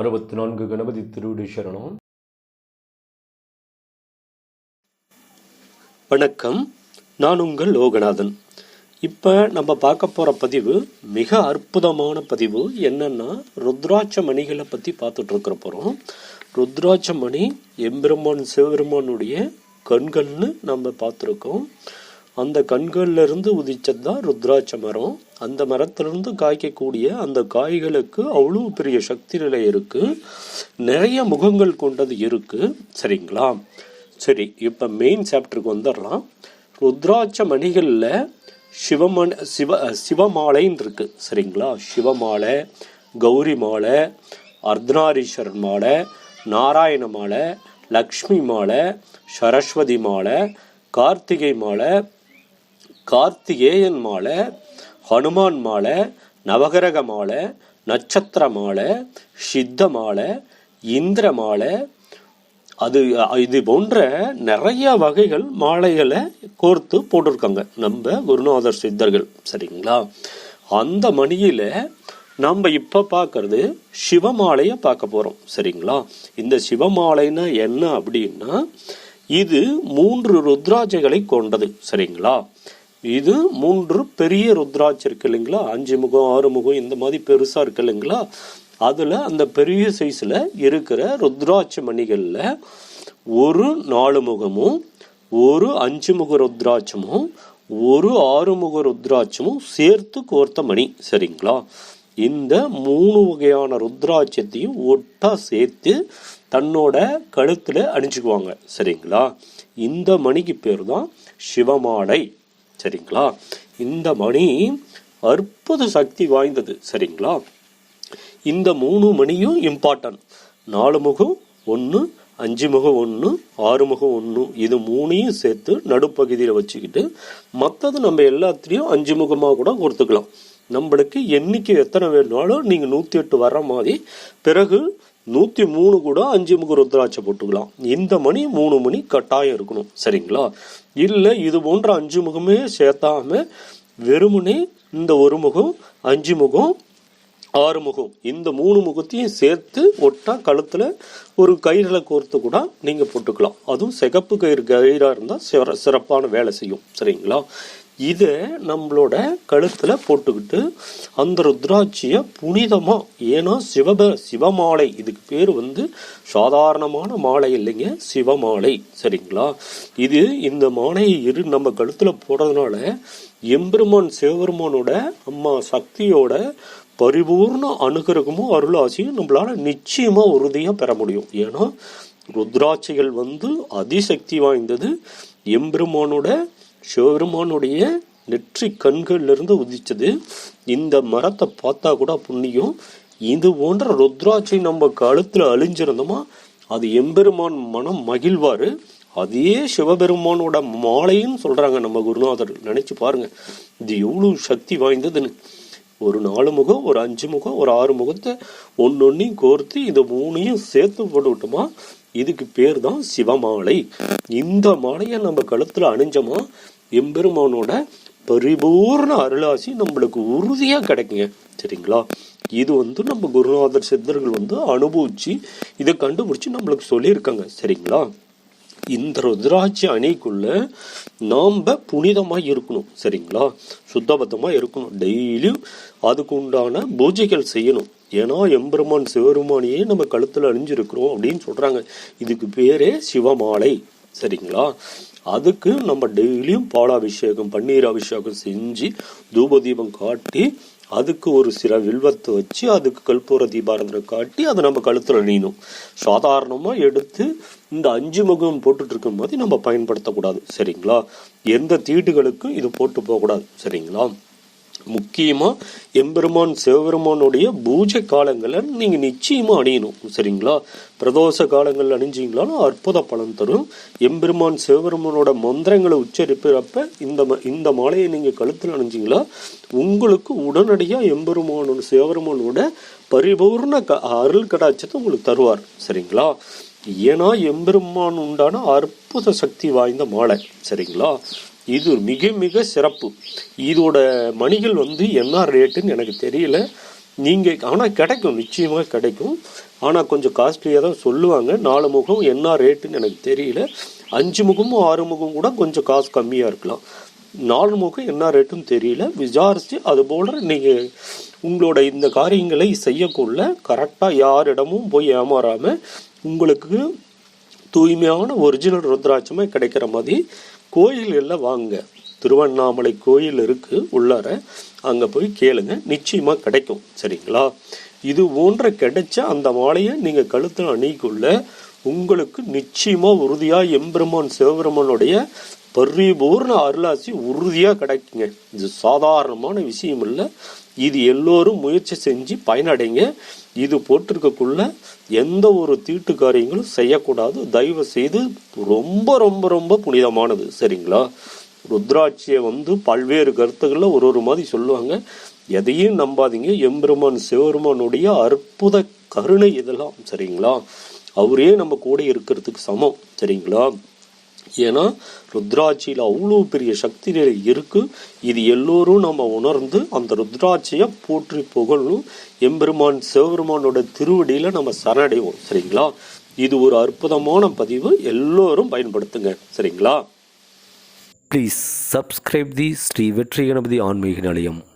அறுபத்தி நான்கு கணபதி திருவிடு சரணம். வணக்கம். நான் உங்கள் லோகநாதன். இப்போ நம்ம பார்க்க போகிற பதிவு மிக அற்புதமான பதிவு என்னன்னா ருத்ராட்ச மணிகளை பற்றி பார்த்துட்டு இருக்கிற போகிறோம் ருத்ராட்ச மணி எம்பெருமான் சிவபெருமானுடைய கண்கள்னு நம்ம பார்த்துருக்கோம். அந்த கண்கள்லேருந்து உதிச்சது தான் ருத்ராட்ச மரம் அந்த மரத்திலிருந்து காய்க்கக்கூடிய அந்த காய்களுக்கு அவ்வளோ பெரிய சக்தி நிலை இருக்குது நிறைய முகங்கள் கொண்டது இருக்குது சரிங்களா? சரி இப்போ மெயின் சாப்டருக்கு வந்துடலாம். ருத்ராட்ச மணிகளில் சிவமணி சிவ சிவமாலைன்னு இருக்குது சரிங்களா? சிவமாலை கௌரி மாலை அர்த்தநாரீஸ்வரன் மாலை நாராயண மாலை லக்ஷ்மி மாலை சரஸ்வதி மாலை கார்த்திகை மாலை கார்த்திகேயன் மாலை ஹனுமான் மாலை நவகரக மாலை நட்சத்திர மாலை சித்த மாலை இந்திர மாலை. அது இது போன்ற நிறைய வகைகள் மாலைகளை கோர்த்து போட்டிருக்காங்க. நம்ம குருநாதர் சித்தர்கள். சரிங்களா? அந்த மணியில் நம்ம இப்போ பார்க்கறது சிவமாலையை பார்க்க போகிறோம் சரிங்களா? இந்த சிவமாலைன்னா என்ன அப்படின்னா இது மூன்று ருத்ராஜைகளை கொண்டது. சரிங்களா? இது மூன்று பெரிய ருத்ராட்சம் இருக்கு இல்லைங்களா? அஞ்சு முகம் ஆறு முகம் இந்த மாதிரி பெருசாக இருக்கு இல்லைங்களா? அதில் அந்த பெரிய சைஸில் இருக்கிற ருத்ராட்ச மணிகளில் ஒரு நாலு முகமும் ஒரு அஞ்சு முக ருத்ராட்சமும் ஒரு ஆறு முக ருத்ராட்சமும் சேர்த்து கோர்த்த மணி சரிங்களா? இந்த மூணு வகையான ருத்ராட்சத்தையும் ஒட்டா சேர்த்து தன்னோட கழுத்தில் அணிஞ்சுக்குவாங்க சரிங்களா? இந்த மணிக்கு பேர் தான் சிவமாலை. சரிங்களா? இந்த மணி அற்புத சக்தி வாய்ந்தது சரிங்களா? இந்த மூணு மணியும் இம்பார்ட்டன்ட் நாலு முகம் ஒன்று அஞ்சு முகம் ஒன்று ஆறு முகம் ஒன்று இது மூணையும் சேர்த்து நடுப்பகுதியில் வச்சுக்கிட்டு மற்றது நம்ம எல்லாத்துலேயும் அஞ்சு முகமாக கூட கொடுத்துக்கலாம். நம்மளுக்கு எண்ணிக்கை எத்தனை வேணுனாலும் நீங்கள் நூற்றி எட்டு வர்ற மாதிரி பிறகு நூற்றி மூணு கூட அஞ்சு முக ருத்ராட்சை போட்டுக்கலாம். இந்த மணி மூணு மணி கட்டாயம் இருக்கணும். சரிங்களா? இல்லை இது போன்ற அஞ்சு முகமே சேர்த்தாம வெறுமனே இந்த ஒரு முகம் அஞ்சு முகம் ஆறு முகம் இந்த மூணு முகத்தையும் சேர்த்து ஒட்டா கழுத்தில் ஒரு கயிறில் கோர்த்து கூட நீங்கள் போட்டுக்கலாம். அதுவும் சிகப்பு கயிறு கயிறாக இருந்தால் சிற சிறப்பான வேலை செய்யும். சரிங்களா? இதை நம்மளோட கழுத்தில் போட்டுக்கிட்டு அந்த ருத்ராட்சியை புனிதமாக ஏன்னா சிவப சிவமாலை இதுக்கு பேர் வந்து சாதாரணமான மாலை இல்லைங்க சிவமாலை சரிங்களா? இது இந்த மாலையை இரு நம்ம கழுத்தில் போடுறதுனால எம்பெருமான் சிவபெருமானோட அம்மா சக்தியோட பரிபூர்ண அனுகிரகமும் அருளாசியும் நம்மளால நிச்சயமாக உறுதியாக பெற முடியும். ஏன்னா ருத்ராட்சிகள் வந்து அதிசக்தி வாய்ந்தது எம்பெருமானோட சிவபெருமானுடைய நெற்றி கண்களிலிருந்து உதிச்சது இந்த மரத்தை பார்த்தா கூட புண்ணியம். இது போன்ற ருத்ராட்சை நம்ம கழுத்தில் அழிஞ்சிருந்தோமா அது எம்பெருமான் மனம் மகிழ்வாரு. அதே சிவபெருமானோட மாலைன்னு சொல்றாங்க நம்ம குருநாதர். நினச்சி பாருங்க இது எவ்வளோ சக்தி வாய்ந்ததுன்னு. ஒரு நாலு முகம் ஒரு அஞ்சு முகம் ஒரு ஆறு முகத்தை ஒன்னொன்னையும் கோர்த்து இந்த மூணையும் சேர்த்து போட்டு விட்டோமா இதுக்கு பேர் தான் சிவமாலை. இந்த மாலையை நம்ம கழுத்தில் அணிஞ்சோமா எம்பெருமானோட பரிபூர்ண அருளாசி நம்மளுக்கு உறுதியாக கிடைக்குங்க. சரிங்களா? இது வந்து நம்ம குருநாதர் சித்தர்கள் வந்து அனுபவிச்சு இதை கண்டுபிடிச்சு நம்மளுக்கு சொல்லியிருக்காங்க. சரிங்களா? இந்த ருத்ராட்சி அணிக்குள்ள நாம் புனிதமாக இருக்கணும் சரிங்களா? சுத்தபத்தமாக இருக்கணும். டெய்லியும் அதுக்கு உண்டான பூஜைகள் செய்யணும். ஏன்னா எம்பெருமான் சிவருமானியே நம்ம கழுத்தில் அணிஞ்சிருக்கிறோம் அப்படின்னு சொல்கிறாங்க இதுக்கு பேரே சிவமாலை சரிங்களா? அதுக்கு நம்ம டெய்லியும் பாலாபிஷேகம் பன்னீர் அபிஷேகம் செஞ்சு தூப தீபம் காட்டி அதுக்கு ஒரு சில வில்வத்தை வச்சு அதுக்கு கற்பூர தீபாரதனை காட்டி அதை நம்ம கழுத்தில் அணியணும். சாதாரணமாக எடுத்து இந்த அஞ்சு முகம் போட்டுட்டு இருக்கும் போது நம்ம பயன்படுத்தக்கூடாது. சரிங்களா? எந்த தீட்டுகளுக்கும் இது போட்டு போகக்கூடாது. சரிங்களா? முக்கியமாக எம்பெருமான் சிவபெருமானுடைய பூஜை காலங்களை நீங்கள் நிச்சயமாக அணியணும். சரிங்களா? பிரதோஷ காலங்கள் அணிஞ்சிங்களாலும் அற்புத பலன் தரும். எம்பெருமான் சிவபெருமானோட மந்திரங்களை உச்சரிப்பப்ப இந்த ம- இந்த மாலையை நீங்கள் கழுத்தில் அணிஞ்சிங்களா உங்களுக்கு உடனடியாக எம்பெருமானோட சிவபெருமானோட பரிபூர்ண க- அருள் கடாட்சத்தை உங்களுக்கு தருவார். சரிங்களா? ஏன்னா எம்பெருமான் உண்டான அற்புத சக்தி வாய்ந்த மாலை சரிங்களா? இது மிக மிக சிறப்பு. இதோட மணிகள் வந்து என்ன ரேட்டுன்னு எனக்கு தெரியல. நீங்கள் ஆனால் கிடைக்கும் நிச்சயமாக கிடைக்கும். ஆனால் கொஞ்சம் காஸ்ட்லியாக தான் சொல்லுவாங்க. நாலு முகம் என்ன ரேட்டுன்னு எனக்கு தெரியல. அஞ்சு முகமும் ஆறு முகம் கூட கொஞ்சம் காசு கம்மியாக இருக்கலாம். நாலு முகம் என்ன ரேட்டுன்னு தெரியல. விசாரித்து அதுபோல் நீங்கள் உங்களோட இந்த காரியங்களை செய்யக்குள்ள கரெக்டாக யாரிடமும் போய் ஏமாறாமல் உங்களுக்கு தூய்மையான ஒரிஜினல் ருத்ராட்சமே கிடைக்கிற மாதிரி கோயில்களில் வாங்க. திருவண்ணாமலை கோயில் இருக்குது உள்ளார. அங்கே போய் கேளுங்க. நிச்சயமாக கிடைக்கும். சரிங்களா? இது போன்ற கிடைச்ச அந்த மாலையை நீங்கள் கழுத்தில் அணிக்குள்ள உங்களுக்கு நிச்சயமாக உறுதியாக எம்பெருமான் சிவபெருமானுடைய பரிபூர்ண அருளாசி உறுதியாக கிடைக்குங்க. இது சாதாரணமான விஷயம் இல்லை. இது எல்லோரும் முயற்சி செஞ்சு பயனடைங்க. இது போட்டிருக்கக்குள்ள எந்த ஒரு தீட்டு காரியங்களும் செய்யக்கூடாது. தயவு செய்து ரொம்ப ரொம்ப ரொம்ப புனிதமானது. சரிங்களா? ருத்ராட்சியை வந்து பல்வேறு கருத்துக்களில் ஒரு ஒரு மாதிரி சொல்லுவாங்க. எதையும் நம்பாதீங்க. எம்பெருமான் சிவபெருமானுடைய அற்புத கருணை இதெல்லாம். சரிங்களா? அவரே நம்ம கூட இருக்கிறதுக்கு சமம். சரிங்களா? ஏன்னா ருத்ராட்சியில் அவ்வளோ பெரிய சக்தி நிலை இருக்குது இது எல்லோரும் நம்ம உணர்ந்து அந்த ருத்ராட்சியை போற்றி புகழும். எம்பெருமான் சிவபெருமானோட திருவடியில் நம்ம சரணடைவோம். சரிங்களா? இது ஒரு அற்புதமான பதிவு. எல்லோரும் பயன்படுத்துங்க. சரிங்களா? ப்ளீஸ் சப்ஸ்கிரைப் தி ஸ்ரீ வெற்றி கணபதி ஆன்மீக நிலையம்